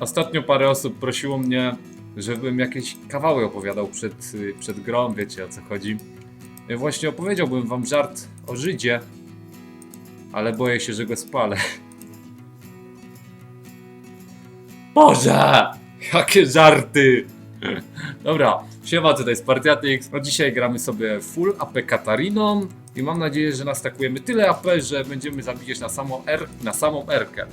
Ostatnio parę osób prosiło mnie, żebym jakieś kawały opowiadał przed, przed grą, wiecie o co chodzi. Właśnie opowiedziałbym wam żart o Żydzie, ale boję się, że go spalę. Boże! Jakie żarty! Dobra, siema, tutaj jest. No dzisiaj gramy sobie full AP Katariną i mam nadzieję, że nastakujemy tyle AP, że będziemy zabijać na samą R, na samą Rkę.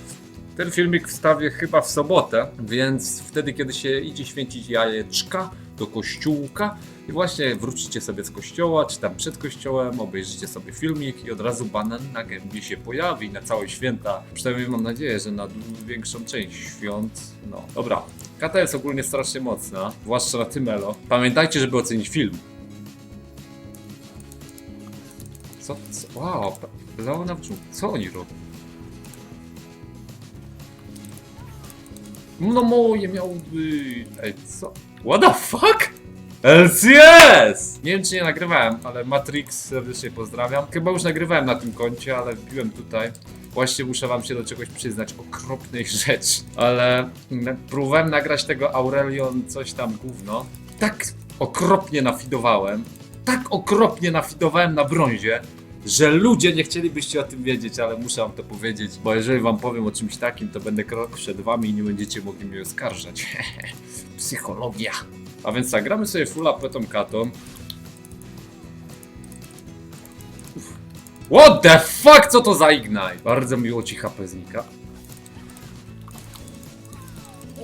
Ten filmik wstawię chyba w sobotę, więc wtedy, kiedy się idzie święcić jajeczka do kościółka i właśnie wrócicie sobie z kościoła, czy tam przed kościołem, obejrzycie sobie filmik i od razu banan na gębie się pojawi na całe święta. Przynajmniej mam nadzieję, że na większą część świąt. No, dobra. Kata jest ogólnie strasznie mocna, zwłaszcza na Tymelo. Pamiętajcie, żeby ocenić film. Co? co? Wow, leło na brzuch. Co oni robią? No moje miało być. Ej, co? What the fuck? LCS! Nie wiem czy nie nagrywałem, ale Matrix serdecznie pozdrawiam. Chyba już nagrywałem na tym koncie, ale wbiłem tutaj. Właśnie muszę wam się do czegoś przyznać, okropnej rzeczy. Ale mm, próbowałem nagrać tego Aurelion coś tam gówno. Tak okropnie nafidowałem, tak okropnie nafidowałem na brązie, że ludzie nie chcielibyście o tym wiedzieć, ale muszę wam to powiedzieć, bo jeżeli wam powiem o czymś takim, to będę krok przed wami i nie będziecie mogli mnie oskarżać. Psychologia. A więc tak, gramy sobie full AP tą katą. What the fuck, co to za Ignite? Bardzo miło ci HP znika.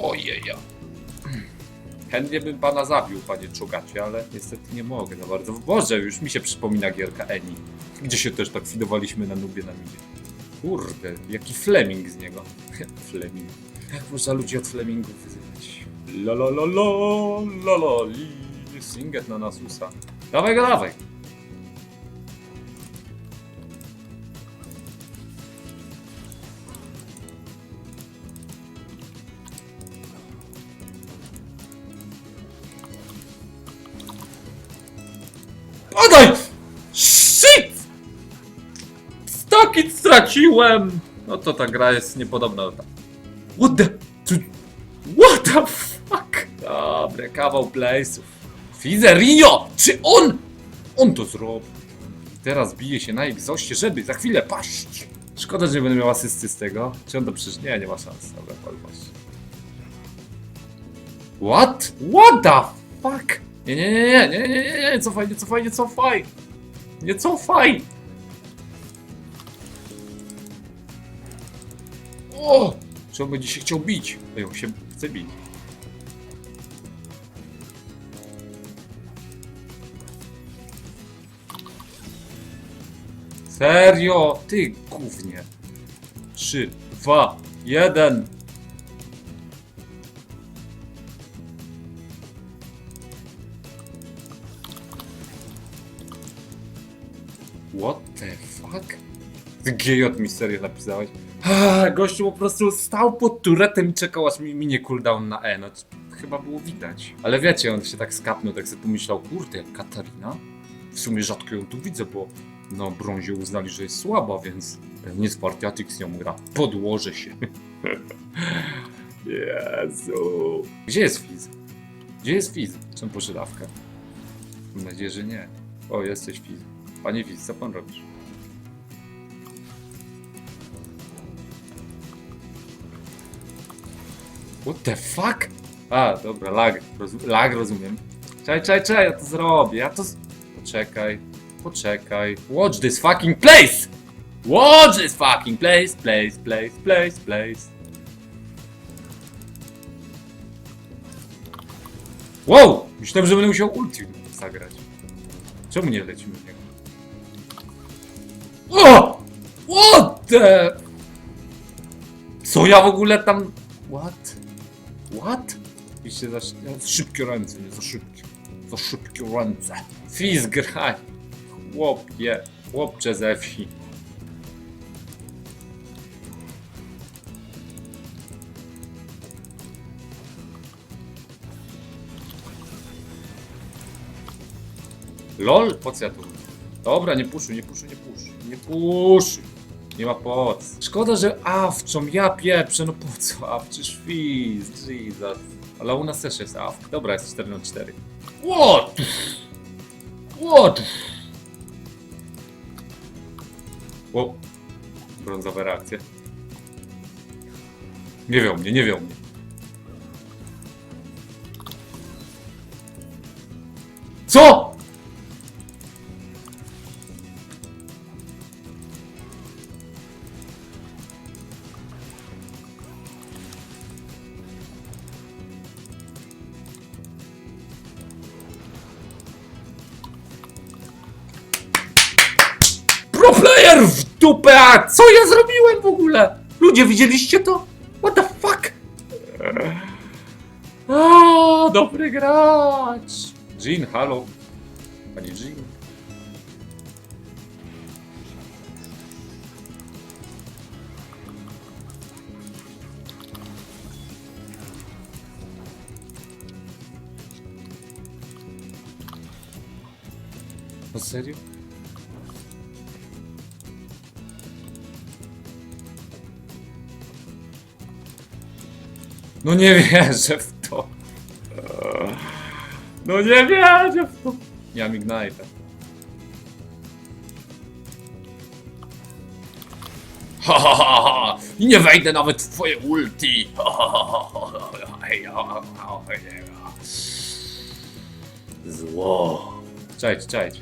Ojeja. Chętnie bym pana zabił, panie Czogacie, ale niestety nie mogę za bardzo. Boże, już mi się przypomina gierka Eni, gdzie się też tak widowaliśmy na nubie na midzie. Kurde, jaki Fleming z niego. Fleming. Jak można ludzi od Flemingów wyzywać? La la la la la la li. Singet na Nasusa. Dawaj go, dawaj. Straciłem! No to ta gra jest niepodobna. What the... What the fuck? Dobre, kawał place'ów. Fizerinio! Czy on... On to zrobił. Teraz bije się na egzoście, żeby za chwilę paść. Szkoda, że nie będę miał asysty z tego. Czy on to przecież... Nie, nie ma szans. Dobra, palpaść. What? What the fuck? Nie, nie, nie, nie, nie, nie, nie, nie, cofaj, nie cofaj, nie cofaj! Nie cofaj! O! Czy on będzie się chciał bić? Ej, on się chce bić. Serio? Ty gównie. Trzy, dwa, jeden. What the fuck? GJ mi serio napisałeś? Gościu po prostu stał pod turetem i czekał aż mi minie cooldown na E. No, chyba było widać. Ale wiecie, on się tak skapnął, tak sobie pomyślał, kurde, jak Katarina? W sumie rzadko ją tu widzę, bo na brązie uznali, że jest słaba, więc pewnie Spartiatix nią gra. Podłożę się. Jezu. Gdzie jest Fiz? Gdzie jest Fiz? Czemu poszedł Awka? Mam nadzieję, że nie. O, jesteś Fiz. Panie Fiz, co pan robisz? What the fuck? A, dobra, lag. Lag rozumiem. Czekaj, czekaj, czekaj, ja to zrobię, ja to... z- Poczekaj, poczekaj. Watch this fucking place! Watch this fucking place, place, place, place, place. Wow! Myślałem, że będę musiał ulti zagrać. Czemu nie lecimy w niego? O! What the... Co ja w ogóle tam... What? What? I się za, za szybkie ręce, nie za szybkie. Za szybkie ręce. Fizz graj. Chłopie. Chłopcze ze wsi. LOL? Po co ja tu? Dobra, nie puszuj, nie puszuj, nie puszuj. Nie puszuj. Nie ma po co. Szkoda, że awczą, ja pieprzę, no po co awczy świz, Jesus. Ale u nas też jest awk. Dobra, jest 4 na 4. What? What? O, brązowe reakcje. Nie wią mnie, nie wią mnie. Co? A co ja zrobiłem w ogóle? Ludzie, widzieliście to? What the fuck? A, dobry gracz! Jean, halo. Pani Jean. Na serio? No nie wierzę w to. No nie wierzę w to. Nie mam Ignite'a. Ha, ha, ha, ha. Nie wejdę nawet w twoje ulti. Ha, ha, ha, ha, ha, ha. Zło. Cześć, cześć.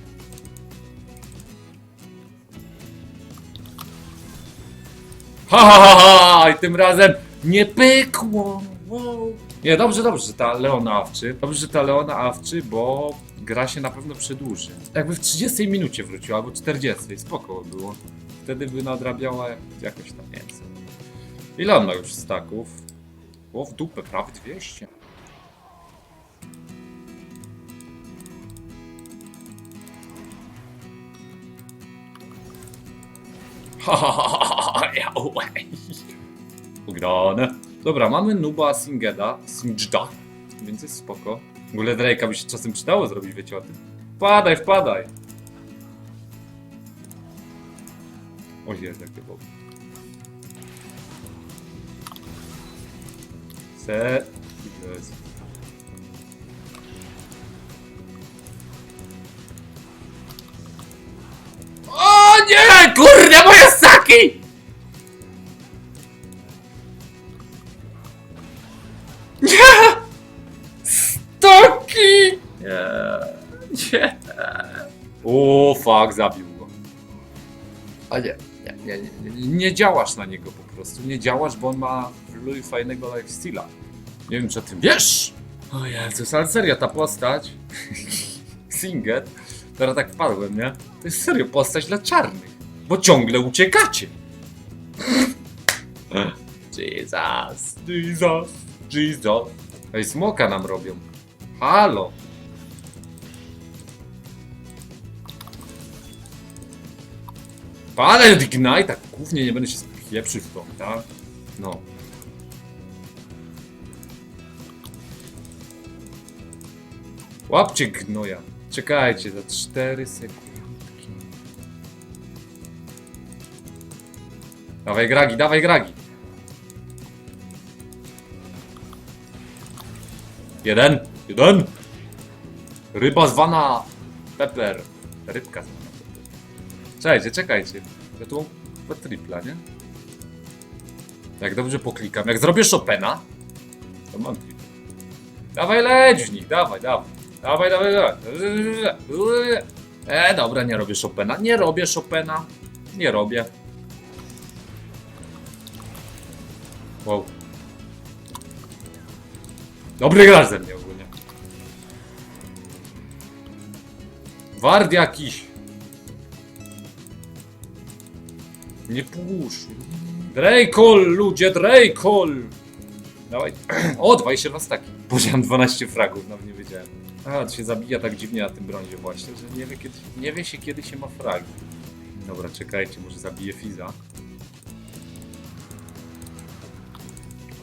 Ha, ha, ha, ha! I tym razem nie pykło. Nie, dobrze, dobrze, że ta Leona Awczy. Dobrze, że ta Leona Awczy, bo gra się na pewno przedłuży. Jakby w 30 minucie wróciła, albo 40, spoko by było. Wtedy by nadrabiała jakoś tam więcej. Ile on ma już staków? O, w dupę, prawie 200. Ha, ha, ha, ha, ha, ja. Ugrane. Dobra, mamy Nuba Singeda, Singda, więc jest spoko. W ogóle Drake'a by się czasem przydało zrobić, wiecie o tym. Wpadaj, wpadaj! O Jezu, jakie było. Se... Jezu. O nie! Kurde, moje fuck, zabił go. A nie, nie, nie, nie, nie, działasz na niego po prostu. Nie działasz, bo on ma fajnego lifestyle'a. Nie wiem, czy o tym wiesz. O Jezus, ale serio, ta postać... Singet, teraz tak wpadłem, nie? To jest serio postać dla czarnych. Bo ciągle uciekacie. Jesus, Jesus, Jesus. Ej, smoka nam robią. Halo. Padaj od Ignite'a, głównie nie będę się spieprzył w tą, tak? No. Łapcie gnoja. Czekajcie, za 4 sekundki. Dawaj gragi, dawaj gragi. Jeden, jeden. Ryba zwana Pepper. Rybka zwana. Czekajcie, czekajcie. Ja tu mam tripla, nie? Jak dobrze poklikam. Jak zrobię Chopina, to mam tripla. Dawaj leć w nich, dawaj, dawaj. Dawaj, dawaj, dawaj. E, dobra, nie robię Chopina. Nie robię Chopina. Nie robię. Wow. Dobry gracz ze mnie ogólnie. Ward jakiś. Nie pusz. Dracol, ludzie, Dracol! Dawaj. O, 22 staki. Poziom 12 fragów, nawet nie wiedziałem. A, to się zabija tak dziwnie na tym brązie właśnie, że nie wie, kiedy, nie wie się kiedy się ma fragi. Dobra, czekajcie, może zabiję Fiza.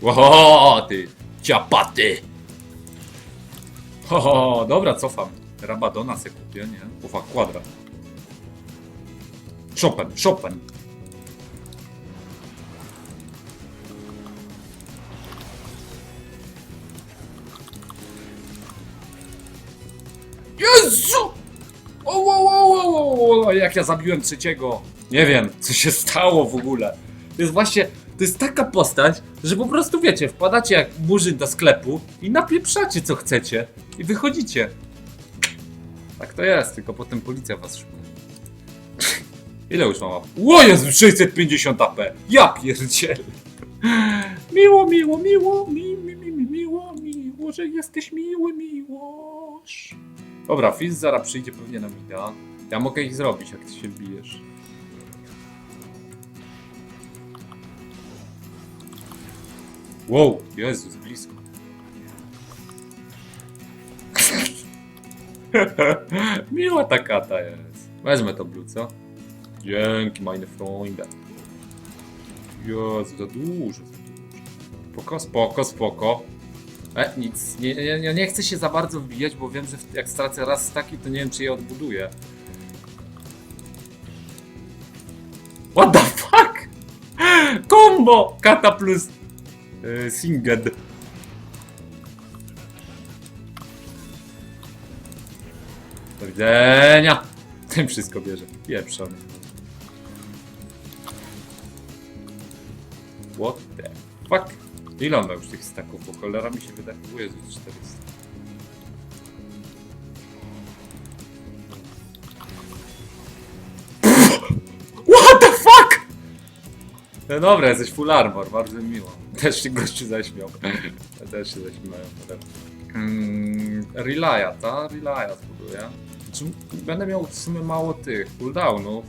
Ło, ty ciapaty! Ho, ho, dobra, cofam. Rabadona se kupię, nie? Ufa, kwadrat. Chopin, Chopin. Jezu! O, o, o, o, o, jak ja zabiłem trzeciego. Nie wiem, co się stało w ogóle. To jest właśnie, to jest taka postać, że po prostu wiecie, wpadacie jak murzyn do sklepu i napieprzacie co chcecie i wychodzicie. Tak to jest, tylko potem policja was szuka. Ile już mam? O Jezu, 650 AP! Ja pierdzielę! Miło, miło, miło, mi, mi, mi, mi, miło, miło, że jesteś miły, miłość. Dobra, Fizz zaraz przyjdzie pewnie na mida. Ja mogę ich zrobić, jak ty się bijesz. Wow, Jezus, blisko. Miła ta kata jest. Wezmę to blue, co? Dzięki, meine Freunde. Jezu, za dużo, za dużo. Spoko, spoko, spoko. E, nic, nie, nie, nie, nie chcę się za bardzo wbijać, bo wiem, że jak stracę raz staki, to nie wiem, czy je odbuduję. What the fuck? Combo! Kata plus yy, Singed. Do widzenia! Tym wszystko bierze. Pieprzony. What the fuck? Ile on już tych staków? Bo cholera mi się wydaje. O Jezu, 400. What the fuck? No dobra, jesteś full armor, bardzo mi miło. Też się gościu zaśmiał. Ja też się zaśmiałem. Mm, Relaya, ta? Relaya zbuduję. Znaczy, będę miał w sumie mało tych cooldownów,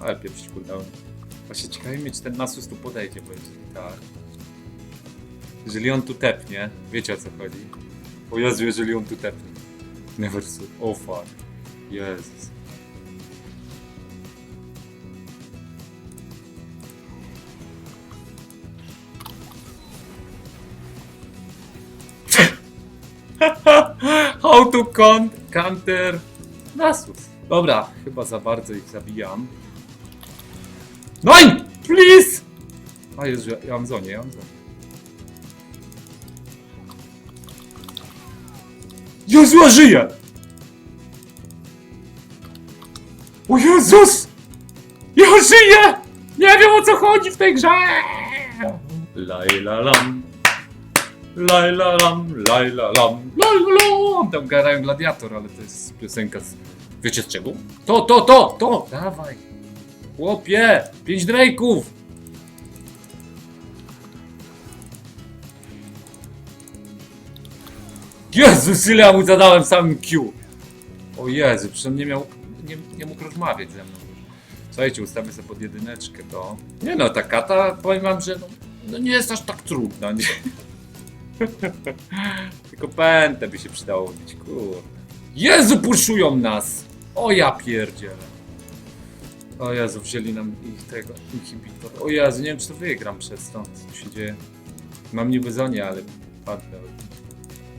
ale pieprzyć cooldown. Właśnie ciekawi mnie, czy ten Nasus tu podejdzie, bo jeżeli tak. Jeżeli on tu tepnie, wiecie o co chodzi. O Jezu, jeżeli on tu tepnie. Never so. Oh fuck. Jezus. How to con counter Nasus. Dobra, chyba za bardzo ich zabijam. Nein! Please! A Jezu, ja, ja mam zonie, ja mam zonie. Jezu, ja żyję! O Jezus! Ja żyję! Nie wiem o co chodzi w tej grze! Lajla lam. Lajla lam, lajla lam, lajla lam. Tam gadają gladiator, ale to jest piosenka z... Wiecie z czego? To, to, to, to! Dawaj! Chłopie! Pięć Drake'ów! Jezus, ile ja mu zadałem samym Q! O Jezu, on nie miał... Nie, nie mógł rozmawiać ze mną. Słuchajcie, ustawię sobie pod jedyneczkę to. Nie no, ta kata, powiem wam, że no, no nie jest aż tak trudna, nie? Tylko pętę by się przydało mieć, kurde. Jezu, puszują nas! O ja pierdzielę. O Jezu, wzięli nam ich tego, inhibitor. O Jezu, nie wiem czy to wygram przez to, co się dzieje. Mam niby zonie, ale padnę.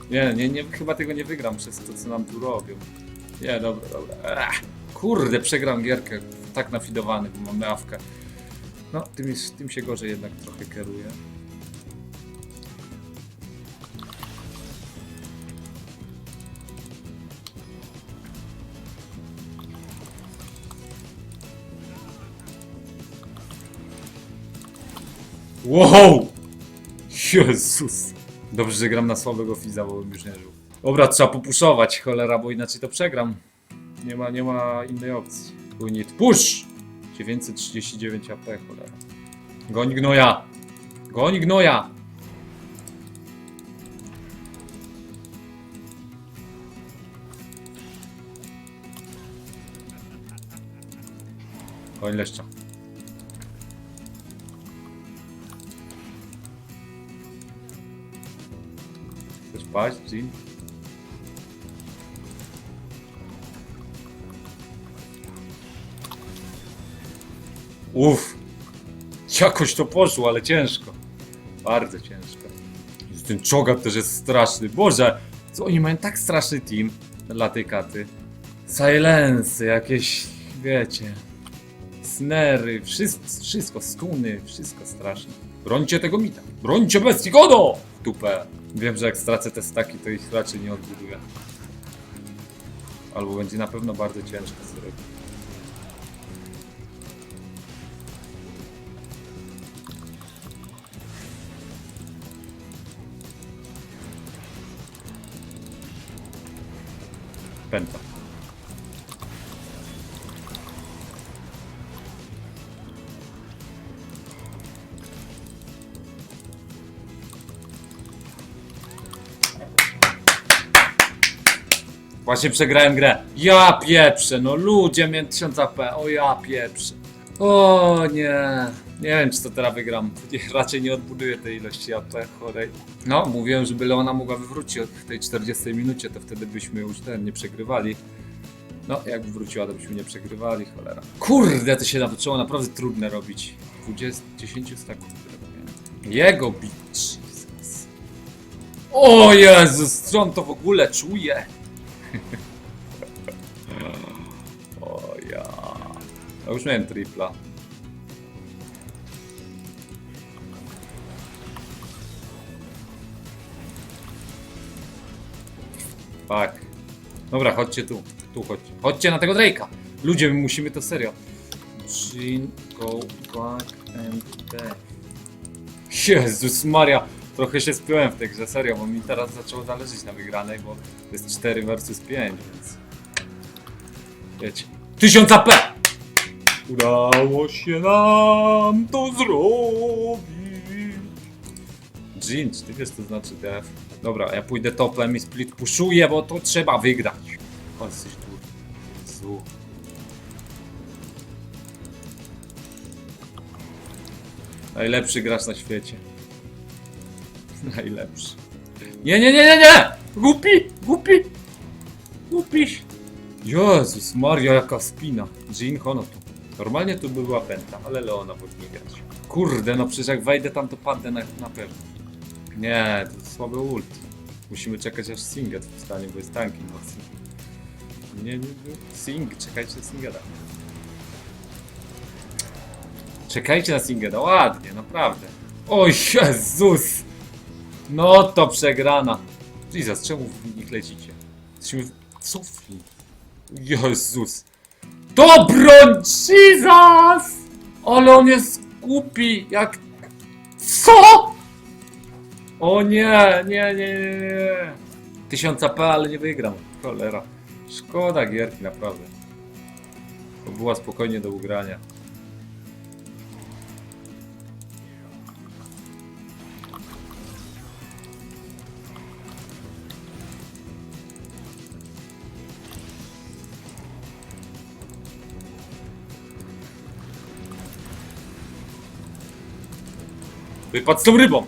Nie, nie, nie, chyba tego nie wygram przez to, co nam tu robią. Nie, dobra, dobra. Kurde, przegram gierkę. Tak nafidowany, bo mamy awkę. No, tym, jest, tym się gorzej jednak trochę kieruje. Wow! Jezus! Dobrze, że gram na słabego Fiza, bo bym już nie żył. Dobra, trzeba popuszować, cholera, bo inaczej to przegram. Nie ma, nie ma innej opcji. Need push! 939 AP, cholera. Goń gnoja! Goń gnoja! Goń leszcza. Uff. Jakoś to poszło, ale ciężko. Bardzo ciężko. Ten czogat też jest straszny. Boże, co oni mają tak straszny team dla tej katy. Silence, jakieś, wiecie, snery, wszystko, wszystko, stuny, wszystko straszne. Brońcie tego mita. Brońcie bestii godo! W dupę. Wiem, że jak stracę te staki, to ich raczej nie odbuduję. Albo będzie na pewno bardzo ciężko serio. Penta. Właśnie przegrałem grę. Ja pieprzę, no ludzie, miałem 1000 AP, o ja pieprzę. O nie, nie wiem czy to teraz wygram. Nie, raczej nie odbuduję tej ilości AP chorej. No, mówiłem, żeby Leona mogła wywrócić w tej 40 minucie, to wtedy byśmy już ten nie przegrywali. No, jakby wróciła, to byśmy nie przegrywali, cholera. Kurde, to się zaczęło naprawdę trudne robić. 20, 10 staków. miałem. Jego bit, Jesus. O Jezus, co on to w ogóle czuje? Ja już miałem tripla. Tak. Dobra, chodźcie tu. Tu chodźcie. Chodźcie na tego Drake'a. Ludzie, my musimy to serio. Jean, go back and back. Jezus Maria. Trochę się spiąłem w tej grze, serio, bo mi teraz zaczęło zależeć na wygranej, bo to jest 4 versus 5, więc... Wiecie. 1000 AP! Udało się nam to zrobić. Czy ty wiesz co znaczy def? Dobra, ja pójdę topem i split puszuję, bo to trzeba wygrać. Chodź, coś tu. Jezu. Najlepszy gracz na świecie. Najlepszy. Nie, nie, nie, nie, nie! Głupi! Głupi! Głupiś! Jezus Maria, jaka spina. Jean Hono tu. Normalnie tu by była pęta, ale Leona powinien grać. Kurde, no przecież jak wejdę tam, to padnę na, na pewno. Nie, to słaby ult. Musimy czekać aż Singet wstanie, bo jest tankiem mocny. Nie, nie, nie. Sing, czekajcie na Singeda. Czekajcie na Singeda, ładnie, naprawdę. O Jezus! No to przegrana. Jesus, czemu w nich lecicie? Jesteśmy w... Cofnij. Jezus. To broń! Jesus! Ale on jest głupi, jak... Co? O nie, nie, nie, nie, nie. 1000 AP, ale nie wygram. Cholera. Szkoda gierki, naprawdę. To była spokojnie do ugrania. Wypadł z tą rybą!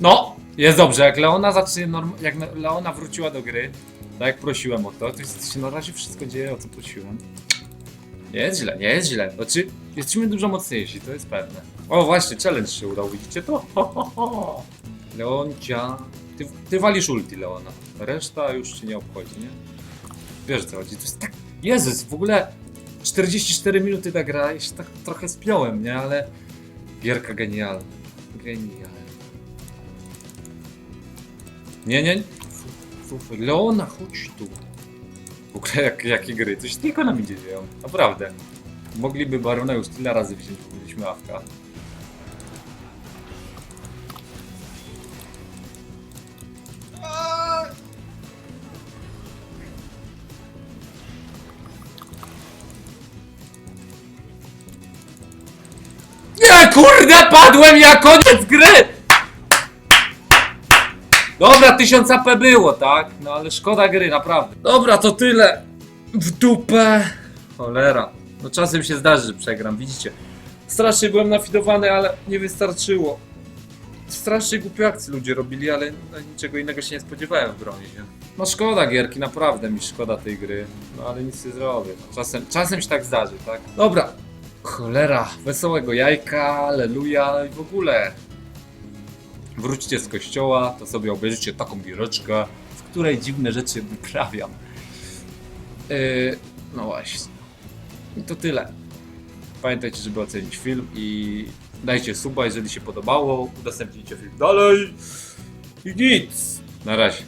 No, jest dobrze. Jak Leona zacznie jak na- Leona wróciła do gry, tak jak prosiłem o to, to się na razie wszystko dzieje, o co prosiłem. Nie jest źle, nie jest źle. Znaczy, jesteśmy dużo mocniejsi, to jest pewne. O, właśnie, challenge się udał, widzicie to? Ho, ho, ho. Leoncia. Ty, ty walisz ulti, Leona. Reszta już cię nie obchodzi, nie? Wiesz co chodzi, to jest tak... Jezus, w ogóle 44 minuty ta gra, ja się tak trochę spiąłem, nie? Ale... Gierka genialna. Genialna. Nie, nie. Leona, chodź tu. W ogóle jak, jakie gry, coś tylko nam idzie dzieją. Naprawdę. Mogliby Barona już tyle razy wziąć, bo byliśmy awka. Nie, kurde, padłem ja, koniec gry! Dobra, 1000 AP było, tak? No ale szkoda gry, naprawdę. Dobra, to tyle. W dupę. Cholera. No czasem się zdarzy, że przegram, widzicie. Strasznie byłem nafidowany, ale nie wystarczyło. Strasznie głupie akcje ludzie robili, ale no, niczego innego się nie spodziewałem w gronie, nie? No szkoda gierki, naprawdę mi szkoda tej gry. No ale nic nie zrobię. No, czasem, czasem się tak zdarzy, tak? Dobra. Cholera, wesołego jajka, aleluja i w ogóle. Wrócicie z kościoła, to sobie obejrzycie taką giereczkę, w której dziwne rzeczy wyprawiam. Yy, no właśnie. I to tyle. Pamiętajcie, żeby ocenić film i dajcie suba, jeżeli się podobało, udostępnijcie film dalej i nic. Na razie.